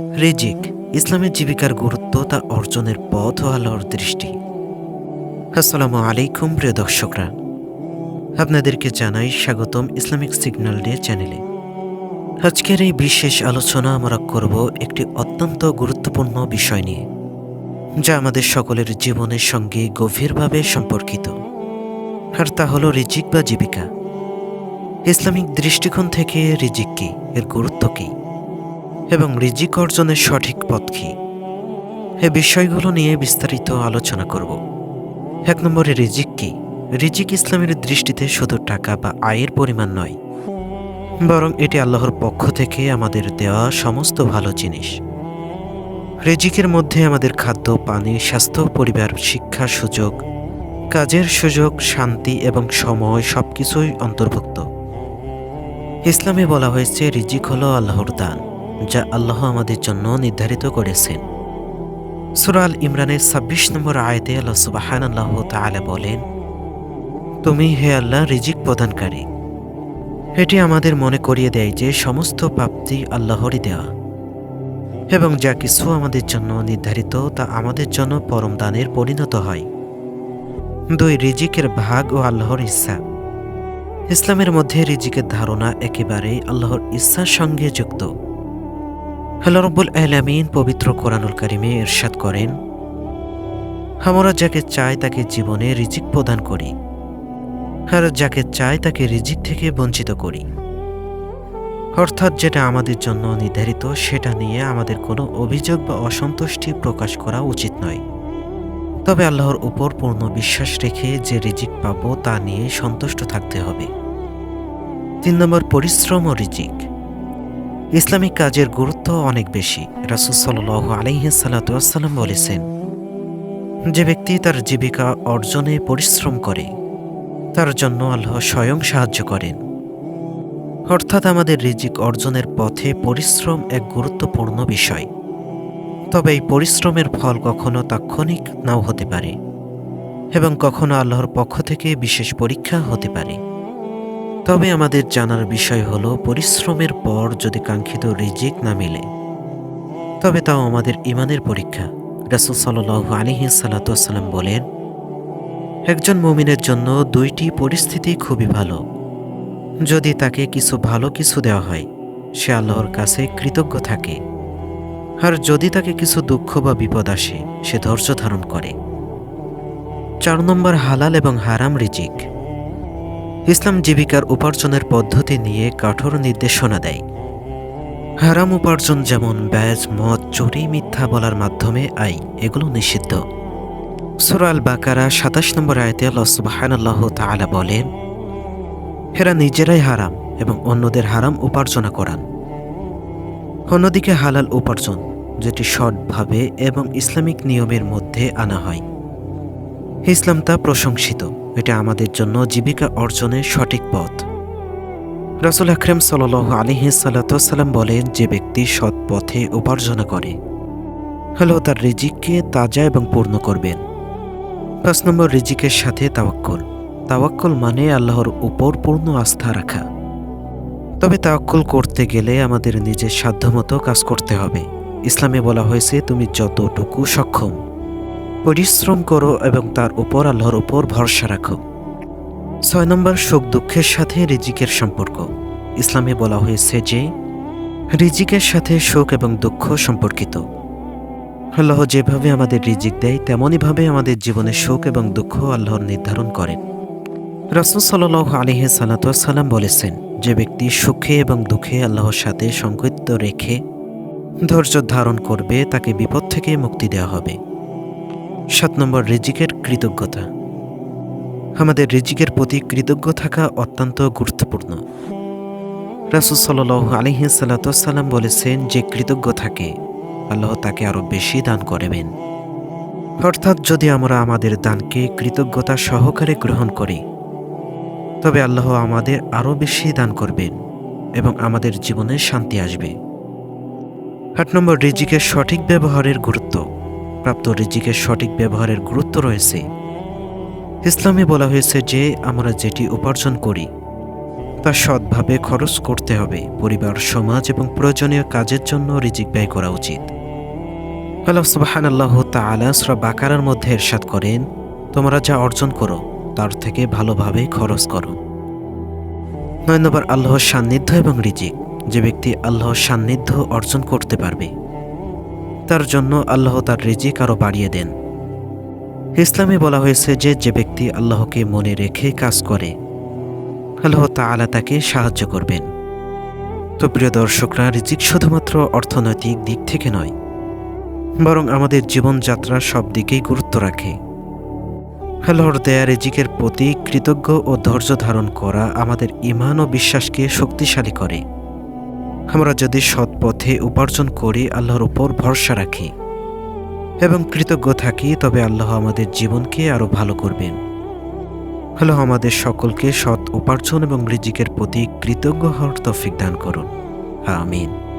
রিজিক, ইসলামের জীবিকার গুরুত্ব তা অর্জনের পথ ও আল্লাহর দৃষ্টি। আসসালামু আলাইকুম, প্রিয় দর্শকরা। আপনাদেরকে জানাই স্বাগতম ইসলামিক সিগন্যাল ডে চ্যানেলে। আজকের এই বিশেষ আলোচনা আমরা করব একটি অত্যন্ত গুরুত্বপূর্ণ বিষয় নিয়ে, যা আমাদের সকলের জীবনের সঙ্গে গভীরভাবে সম্পর্কিত। আর তা হলো রিজিক বা জীবিকা। ইসলামিক দৃষ্টিকোণ থেকে রিজিক কি? এর গুরুত্ব কী? এবং রিজিক অর্জনের সঠিক পথ কী? এ বিষয়গুলো নিয়ে বিস্তারিত আলোচনা করব। এক নম্বরে রিজিক কি? রিজিক ইসলামের দৃষ্টিতে শুধু টাকা বা আয়ের পরিমাণ নয়, বরং এটি আল্লাহর পক্ষ থেকে আমাদের দেওয়া সমস্ত ভালো জিনিস। রিজিকের মধ্যে আমাদের খাদ্য, পানি, স্বাস্থ্য, পরিবার, শিক্ষা, সুযোগ, কাজের সুযোগ, শান্তি এবং সময় সবকিছুই অন্তর্ভুক্ত। ইসলামে বলা হয়েছে রিজিক হলো আল্লাহর দান। যা আল্লাহ আমাদের জন্য নির্ধারিত করেছেন। সুরাল ইমরানের ছাব্বিশ নম্বর আয়তে আল্লাহ সুবাহান আল্লাহ তালা বলেন, তুমি হে আল্লাহ রিজিক প্রদানকারী। এটি আমাদের মনে করিয়ে দেয় যে সমস্ত প্রাপ্তি আল্লাহরই দেওয়া এবং যা কিছু আমাদের জন্য নির্ধারিত তা আমাদের জন্য পরম দানের পরিণত হয়। দুই, রিজিকের ভাগ ও আল্লাহর ইচ্ছা। ইসলামের মধ্যে রিজিকের ধারণা একেবারেই আল্লাহর ইচ্ছার সঙ্গে যুক্ত। আল্লাহ রব্বুল আলামিন পবিত্র কোরআনুল কারিমে ইরশাদ করেন, আমরা যাকে চাই তাকে জীবনে রিজিক প্রদান করি, আর যাকে চাই তাকে রিজিক থেকে বঞ্চিত করি। অর্থাৎ যেটা আমাদের জন্য নির্ধারিত, সেটা নিয়ে আমাদের কোনো অভিযোগ বা অসন্তুষ্টি প্রকাশ করা উচিত নয়। তবে আল্লাহর উপর পূর্ণ বিশ্বাস রেখে যে রিজিক পাবো তা নিয়ে সন্তুষ্ট থাকতে হবে। তিন নম্বর, পরিশ্রম ও রিজিক। ইসলামিক কাজের গুরুত্ব অনেক বেশি। রাসুল সাল আলহিসাল্লাম বলেছেন, যে ব্যক্তি তার জীবিকা অর্জনে পরিশ্রম করে, তার জন্য আল্লাহ স্বয়ং সাহায্য করেন। অর্থাৎ আমাদের রিজিক অর্জনের পথে পরিশ্রম এক গুরুত্বপূর্ণ বিষয়। তবে এই পরিশ্রমের ফল কখনো তাৎক্ষণিক নাও হতে পারে, এবং কখনো আল্লাহর পক্ষ থেকে বিশেষ পরীক্ষা হতে পারে। তবে আমাদের জানার বিষয় হলো, পরিশ্রমের পর যদি কাঙ্ক্ষিত রিজিক না মিলে, তবে তাও আমাদের ইমানের পরীক্ষা। রাসুল সাল আলিহি সাল্লাম বলেন, একজন মুমিনের জন্য দুইটি পরিস্থিতি খুবই ভালো। যদি তাকে কিছু ভালো কিছু দেওয়া হয়, সে আল্লাহর কাছে কৃতজ্ঞ থাকে। আর যদি তাকে কিছু দুঃখ বা বিপদ আসে, সে ধৈর্য ধারণ করে। চার নম্বর হালাল এবং হারাম রিজিক। ইসলাম জীবিকার উপার্জনের পদ্ধতি নিয়ে কঠোর নির্দেশনা দেয়। হারাম উপার্জন যেমন ব্যাজ, মদ, চুরি, মিথ্যা বলার মাধ্যমে আই এগুলো নিষিদ্ধ। সুরাল বাকারা সাতাশ নম্বর আয়তে আল্লাহ তাআলা বলেন এরা নিজেরাই হারাম এবং অন্যদের হারাম উপার্জনা করান। অন্যদিকে হালাল উপার্জন, যেটি সৎভাবে এবং ইসলামিক নিয়মের মধ্যে আনা হয় ইসলাম তা প্রশংসিত। এটা আমাদের জন্য জীবিকা অর্জনের সঠিক পথ। রাসুল আকরম সাল আলিহি সাল্লাম বলেন, যে ব্যক্তি সৎ পথে উপার্জনা করে হলো তার রিজিককে তাজা এবং পূর্ণ করবেন। পাঁচ নম্বর, রিজিকের সাথে তাওয়াক্কল। তাওয়াক্কল মানে আল্লাহর উপর পূর্ণ আস্থা রাখা। তবে তাওয়াক্কল করতে গেলে আমাদের নিজের সাধ্যমতো কাজ করতে হবে। ইসলামে বলা হয়েছে, তুমি যতটুকু সক্ষম পরিশ্রম করো এবং তার উপর আল্লাহর উপর ভরসা রাখো। ছয় নম্বর, সুখ দুঃখের সাথে রিজিকের সম্পর্ক। ইসলামে বলা হয়েছে যে, রিজিকের সাথে সুখ এবং দুঃখ সম্পর্কিত। আল্লাহ যেভাবে আমাদের রিজিক দেয়, তেমনইভাবে আমাদের জীবনে সুখ এবং দুঃখ আল্লাহর নির্ধারণ করেন। রাসুল সাল আলিহে সালাতাম বলেছেন, যে ব্যক্তি সুখে এবং দুঃখে আল্লাহর সাথে সংকৃত রেখে ধৈর্য ধারণ করবে, তাকে বিপদ থেকে মুক্তি দেওয়া হবে। সাত নম্বর রিজিকের কৃতজ্ঞতা। আমাদের রিজিকের প্রতি কৃতজ্ঞ থাকা অত্যন্ত গুরুত্বপূর্ণ। রাসুল সাল আলিহি সাল্লাম বলেছেন যে কৃতজ্ঞ থাকে, আল্লাহ তাকে আরও বেশি দান করবেন। অর্থাৎ যদি আমরা আমাদের দানকে কৃতজ্ঞতা সহকারে গ্রহণ করি, তবে আল্লাহ আমাদের আরও বেশি দান করবেন এবং আমাদের জীবনে শান্তি আসবে। আট নম্বর রিজিকের সঠিক ব্যবহারের গুরুত্ব। প্রাপ্ত রিজিকের সঠিক ব্যবহারের গুরুত্ব রয়েছে। ইসলামে বলা হয়েছে যে, আমরা যেটি উপার্জন করি, তা সৎভাবে খরচ করতে হবে। পরিবার, সমাজ এবং প্রয়োজনীয় কাজের জন্য রিজিক ব্যয় করা উচিত। আল্লাহ সুবাহান আল্লাহ তালা সুরা বাকারার মধ্যে এরশাদ করেন, তোমরা যা অর্জন করো, তার থেকে ভালোভাবে খরচ করো। নয় নম্বর, আল্লাহর সান্নিধ্য এবং রিজিক। যে ব্যক্তি আল্লাহর সান্নিধ্য অর্জন করতে পারবে তার জন্য আল্লাহ তার রিজিক আরও বাড়িয়ে দেন। ইসলামে বলা হয়েছে যে যে ব্যক্তি আল্লাহকে মনে রেখে কাজ করে, আল্লাহ তাআলা তাকে সাহায্য করবেন। তো প্রিয় দর্শকরা, রিজিক শুধুমাত্র অর্থনৈতিক দিক থেকে নয়, বরং আমাদের জীবনযাত্রার সব দিকেই গুরুত্ব রাখে। আল্লাহর দেয়া রিজিকের প্রতি কৃতজ্ঞ ও ধৈর্য ধারণ করা আমাদের ইমান ও বিশ্বাসকে শক্তিশালী করে। আমরা যদি সৎ পথে উপার্জন করি, আল্লাহর উপর ভরসা রাখি এবং কৃতজ্ঞ থাকি, তবে আল্লাহ আমাদের জীবনকে আরও ভালো করবেন। আল্লাহ আমাদের সকলকে সৎ উপার্জন এবং রিজিকের প্রতি কৃতজ্ঞ হওয়ার তফিক দান করুন। আমিন।